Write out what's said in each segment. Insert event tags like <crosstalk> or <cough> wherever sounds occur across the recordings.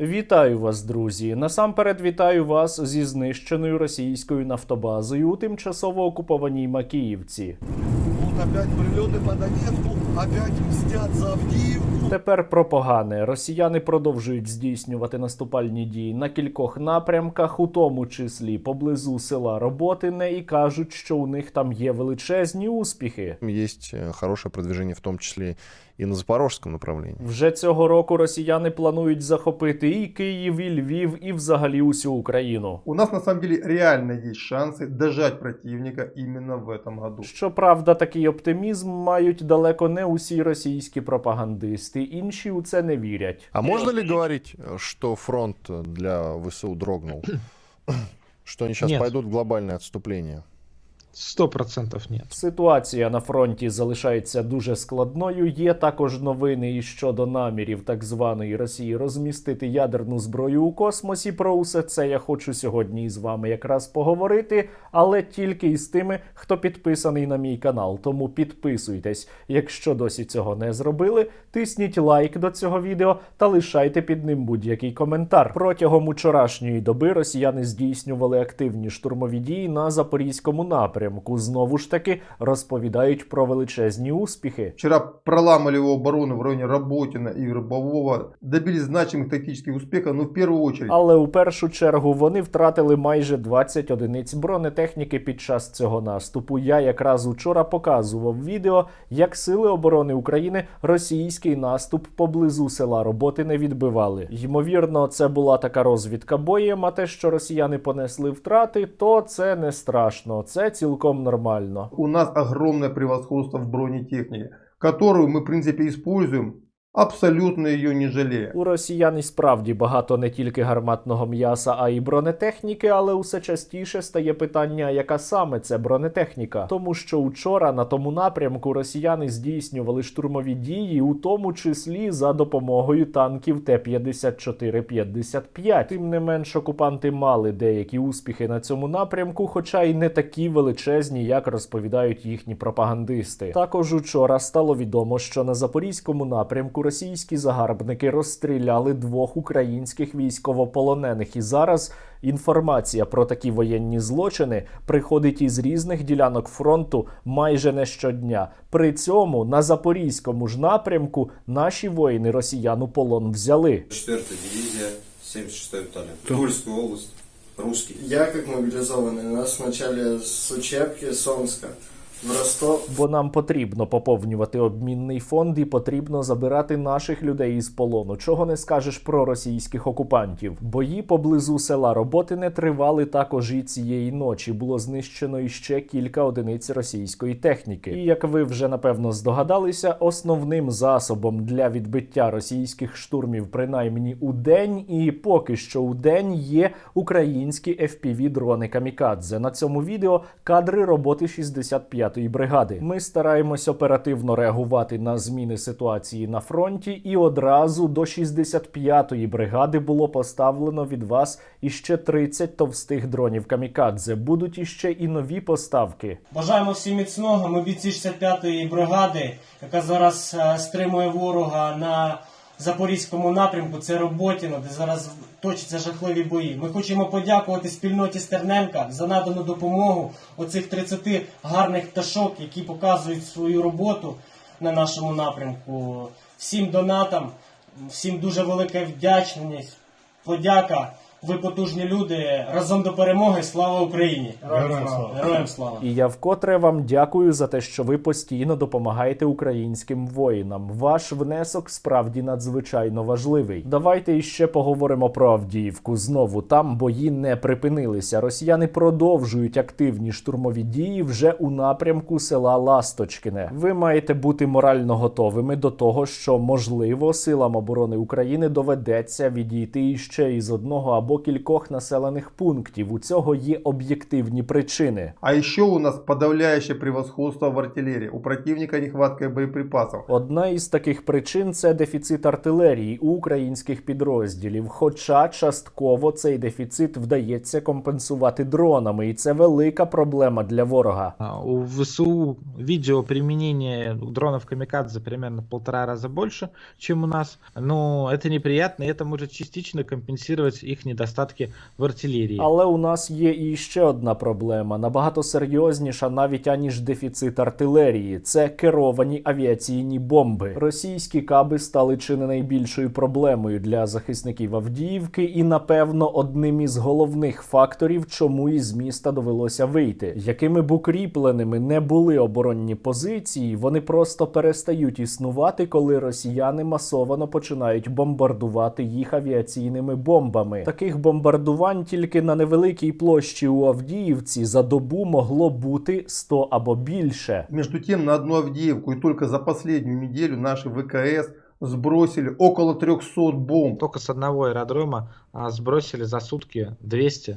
Вітаю вас, друзі! Насамперед вітаю вас зі знищеною російською нафтобазою у тимчасово окупованій Макіївці. Тут опять прильоти по Донецку, опять мстят за Авдеевку. Тепер про погане. Росіяни продовжують здійснювати наступальні дії на кількох напрямках, у тому числі поблизу села Роботине, і кажуть, що у них там є величезні успіхи. Есть э, хорошее продвижение, в том числе и на запорожском направлении. Вже цього року росіяни планують захопити і Київ, і Львів, і взагалі усю Україну. У нас на самом деле реально есть шансы дожать противника именно в этом году. Щоправда, такий оптимізм мають далеко не усі російські пропагандисти, інші у це не вірять. А можна ли говорити, що фронт для ВСУ дрогнув? Що <clears throat> вони зараз пойдуть в глобальне відступлення? 100% ні. Ситуація на фронті залишається дуже складною. Є також новини і щодо намірів так званої Росії розмістити ядерну зброю у космосі. Про усе це я хочу сьогодні з вами якраз поговорити, але тільки із тими, хто підписаний на мій канал. Тому підписуйтесь, якщо досі цього не зробили. Тисніть лайк до цього відео та лишайте під ним будь-який коментар. Протягом учорашньої доби росіяни здійснювали активні штурмові дії на запорізькому напрямку. Знову ж таки розповідають про величезні успіхи. Вчера проламали его оборону в районе Работина и Рыбового, добились значимых тактических успехов, но в первую очередь Але у першу чергу вони втратили майже 20 одиниць бронетехніки під час цього наступу. Я якраз учора показував відео, як сили оборони України російський наступ поблизу села Роботи не відбивали. Ймовірно, це була така розвідка боєм, а те, що росіяни понесли втрати, то це не страшно, це цілком нормально. у нас огромное превосходство в бронетехнике, которую мы в принципе используем, абсолютно ее не жалея. У росіян і справді багато не тільки гарматного м'яса, а й бронетехніки, але усе частіше стає питання, яка саме це бронетехніка. Тому що учора на тому напрямку росіяни здійснювали штурмові дії, у тому числі за допомогою танків Т-54-55. Тим не менш, окупанти мали деякі успіхи на цьому напрямку, хоча й не такі величезні, як розповідають їхні пропагандисти. Також учора стало відомо, що на запорізькому напрямку російські загарбники розстріляли двох українських військовополонених. І зараз інформація про такі воєнні злочини приходить із різних ділянок фронту майже не щодня. При цьому на запорізькому ж напрямку наші воїни росіян у полон взяли. 4 дивизия, 76-й батальон. Тульская область, русский. Я как мобилизованный, нас вначале с учебки с Омска в Ростов. Бо нам потрібно поповнювати обмінний фонд і потрібно забирати наших людей із полону. Чого не скажеш про російських окупантів? Бої поблизу села роботи не тривали також і цієї ночі. Було знищено іще кілька одиниць російської техніки. І як ви вже напевно здогадалися, основним засобом для відбиття російських штурмів, принаймні у день, і поки що у день є українські fpv дрони камікадзе. На цьому відео кадри роботи 65-ї бригади. Ми стараємось оперативно реагувати на зміни ситуації на фронті, і одразу до 65-ї бригади було поставлено від вас іще 30 товстих дронів камікадзе. Будуть іще і нові поставки. Бажаємо всім міцного. Ми бійці 65-ї бригади, яка зараз е, стримує ворога на запорізькому напрямку. Це Роботіно, де зараз точаться жахливі бої. Ми хочемо подякувати спільноті Стерненка за надану допомогу оцих 30 гарних пташок, які показують свою роботу на нашому напрямку. Всім донатам, всім дуже велика вдячність, подяка. Ви потужні люди. Разом до перемоги. Слава Україні! Героям слава! Героям слава! І я вкотре вам дякую за те, що ви постійно допомагаєте українським воїнам. Ваш внесок справді надзвичайно важливий. Давайте іще поговоримо про Авдіївку. Знову там бої не припинилися. Росіяни продовжують активні штурмові дії вже у напрямку села Ласточкине. Ви маєте бути морально готовими до того, що можливо силам оборони України доведеться відійти іще із одного або або кількох населених пунктів. У цього є об'єктивні причини. А еще у нас подавляющее превосходство в артиллерии. У противника нехватка боеприпасов. Одна із таких причин це дефіцит артилерії у українських підрозділів. Хоча частково цей дефіцит вдається компенсувати дронами, і це велика проблема для ворога. У ВСУ видео применения дронов Камикадзе примерно полтора раза больше, чем у нас. Но это неприятно, и это может частично компенсировать их недостатки в артиллерии. Але у нас є і ще одна проблема, набагато серйозніша навіть аніж дефіцит артилерії. Це керовані авіаційні бомби. Російські каби стали чи не найбільшою проблемою для захисників Авдіївки, і напевно одним із головних факторів, чому із міста довелося вийти. Якими б укріпленими не були оборонні позиції, вони просто перестають існувати, коли росіяни масовано починають бомбардувати їх авіаційними бомбами. Таких бомбардувань тільки на невеликій площі у Авдіївці за добу могло бути 100 або більше. Между тем, на одну Авдіївку і тільки за последнюю неделю наші ВКС сбросили около 300 бомб. Только с одного аэродрома сбросили за сутки 200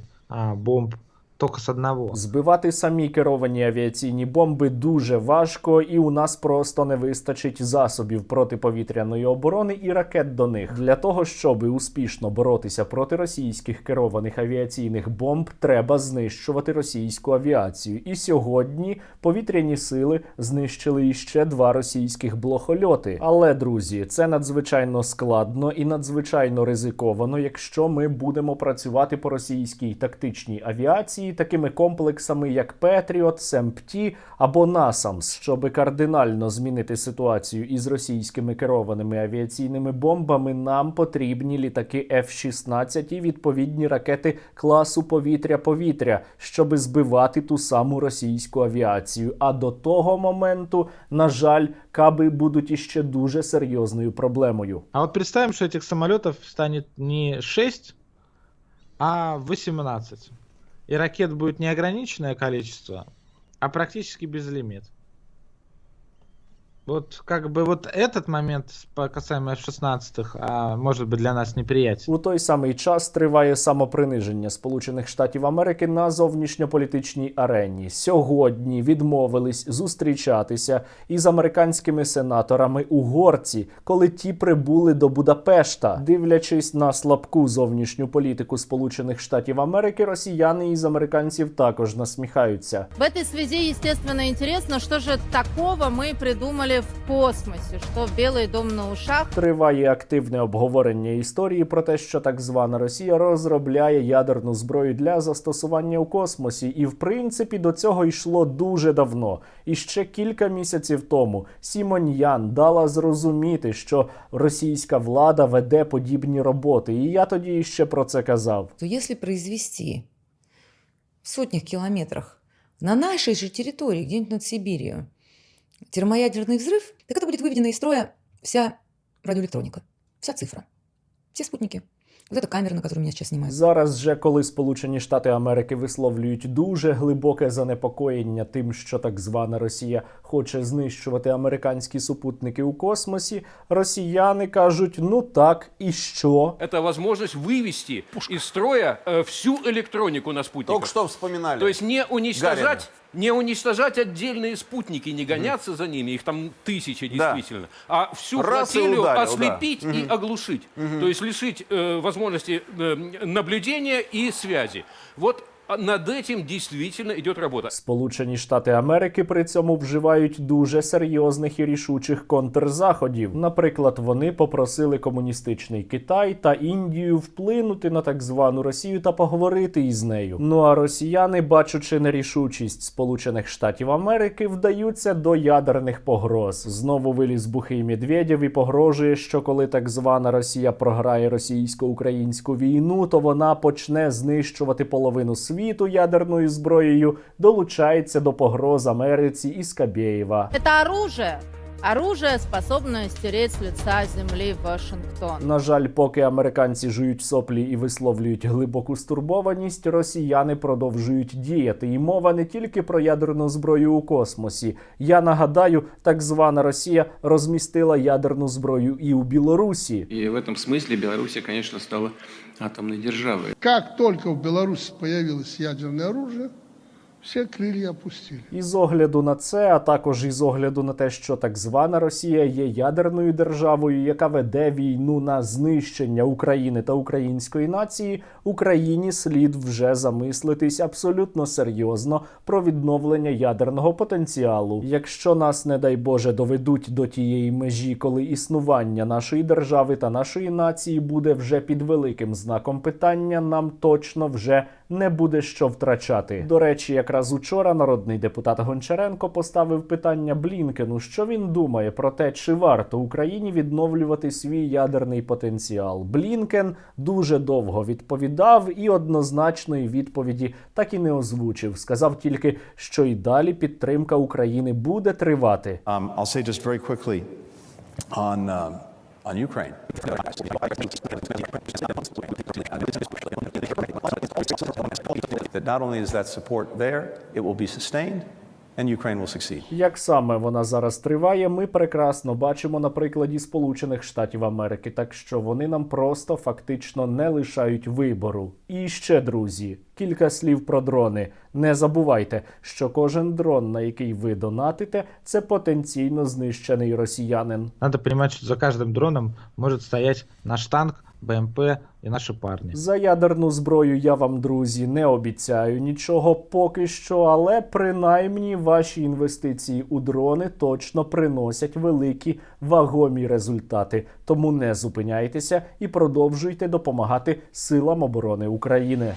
бомб. Только с одного. Збивати самі керовані авіаційні бомби дуже важко, і у нас просто не вистачить засобів протиповітряної оборони і ракет до них. Для того щоб успішно боротися проти російських керованих авіаційних бомб, треба знищувати російську авіацію. І сьогодні повітряні сили знищили іще два російських блохольоти. Але друзі, це надзвичайно складно і надзвичайно ризиковано, якщо ми будемо працювати по російській тактичній авіації такими комплексами, як Петріот, Семпті або Насамс, щоб кардинально змінити ситуацію із російськими керованими авіаційними бомбами. Нам потрібні літаки F-16 і відповідні ракети класу повітря-повітря, щоб збивати ту саму російську авіацію. А до того моменту, на жаль, каби будуть іще дуже серйозною проблемою. А вот представим, что этих самолетов станет не 6, а 18. И ракет будет неограниченное количество, а практически безлимит. Вот как бы вот этот момент по- касаемо F-16, а, может быть для нас неприятен. У той самий час триває самоприниження Сполучених Штатів Америки на зовнішньополітичній арені. Сьогодні відмовились зустрічатися із американськими сенаторами угорці, коли ті прибули до Будапешта. Дивлячись на слабку зовнішню політику Сполучених Штатів Америки, росіяни із американців також насміхаються. В этой связи, естественно, интересно, что же такого мы придумали в космосе, что Белый дом на ушах. Триває активне обговорення історії про те, що так звана Росія розробляє ядерну зброю для застосування у космосі, і в принципі до цього йшло дуже давно. І ще кілька місяців тому Сімоньян дала зрозуміти, що російська влада веде подібні роботи. І я тоді ще про це казав. то если произвести в сотнях километрах на нашей же территории, где-нибудь над Сибирью, термоядерный взрыв, так это будет выведена из строя вся радиоэлектроника, вся цифра, все спутники. Вот эта камера, на которой меня сейчас снимают. Зараз же, коли Сполучені Штати Америки висловлюють дуже глибоке занепокоєння тим, що так звана Росія хоче знищувати американські супутники у космосі, росіяни кажуть: ну так, і що? Это возможность вывести из строя э, всю электронику на спутниках. Только что вспоминали. То есть не уничтожать, Гарина. не уничтожать отдельные спутники, не гоняться за ними, их там тысячи Да. действительно, а всю Раз и флотилию ударил, ослепить да. и оглушить. То есть лишить э, возможности э, наблюдения и связи. Вот а, над этим действительно идет работа. Сполучені Штати Америки при цьому вживають дуже серйозних і рішучих контрзаходів. Наприклад, вони попросили комуністичний Китай та Індію вплинути на так звану Росію та поговорити із нею. Ну а росіяни, бачучи нерішучість Сполучених Штатів Америки, вдаються до ядерних погроз. Знову виліз бухий Медведєв і погрожує, що коли так звана Росія програє російсько-українську війну, то вона почне знищувати половину світу ядерною зброєю, долучається до погроз Америці і Скабєєва. Це оружие оружие, способное стереть с лица земли Вашингтон. На жаль, поки американці жують соплі і висловлюють глибоку стурбованість, росіяни продовжують діяти. І мова не тільки про ядерну зброю у космосі. Я нагадаю, так звана Росія розмістила ядерну зброю і у Білорусі. И в этом смысле Белоруссия, конечно, стала атомной державой. Как только в Беларуси появилось ядерное оружие, все крылья опустили. І з огляду на це, а також із огляду на те, що так звана Росія є ядерною державою, яка веде війну на знищення України та української нації, Україні слід вже замислитись абсолютно серйозно про відновлення ядерного потенціалу. Якщо нас, не дай Боже, доведуть до тієї межі, коли існування нашої держави та нашої нації буде вже під великим знаком питання, нам точно вже не буде що втрачати. До речі, якраз учора народний депутат Гончаренко поставив питання Блінкену, що він думає про те, чи варто Україні відновлювати свій ядерний потенціал. Блінкен дуже довго відповідав і однозначної відповіді так і не озвучив. Сказав тільки, що й далі підтримка України буде тривати. Um, I'll say just very quickly on, um, on Ukraine. That not only is that support there, it will be sustained and Ukraine will succeed. Як саме вона зараз триває, ми прекрасно бачимо на прикладі Сполучених Штатів Америки, так що вони нам просто фактично не лишають вибору. І ще друзі, кілька слів про дрони. Не забувайте, що кожен дрон, на який ви донатите, це потенційно знищений росіянин. Надо понимать, что за каждым дроном может стоять наш танк, БМП і наші парні. За ядерну зброю я вам, друзі, не обіцяю нічого поки що, але принаймні ваші інвестиції у дрони точно приносять великі вагомі результати. Тому не зупиняйтеся і продовжуйте допомагати силам оборони України.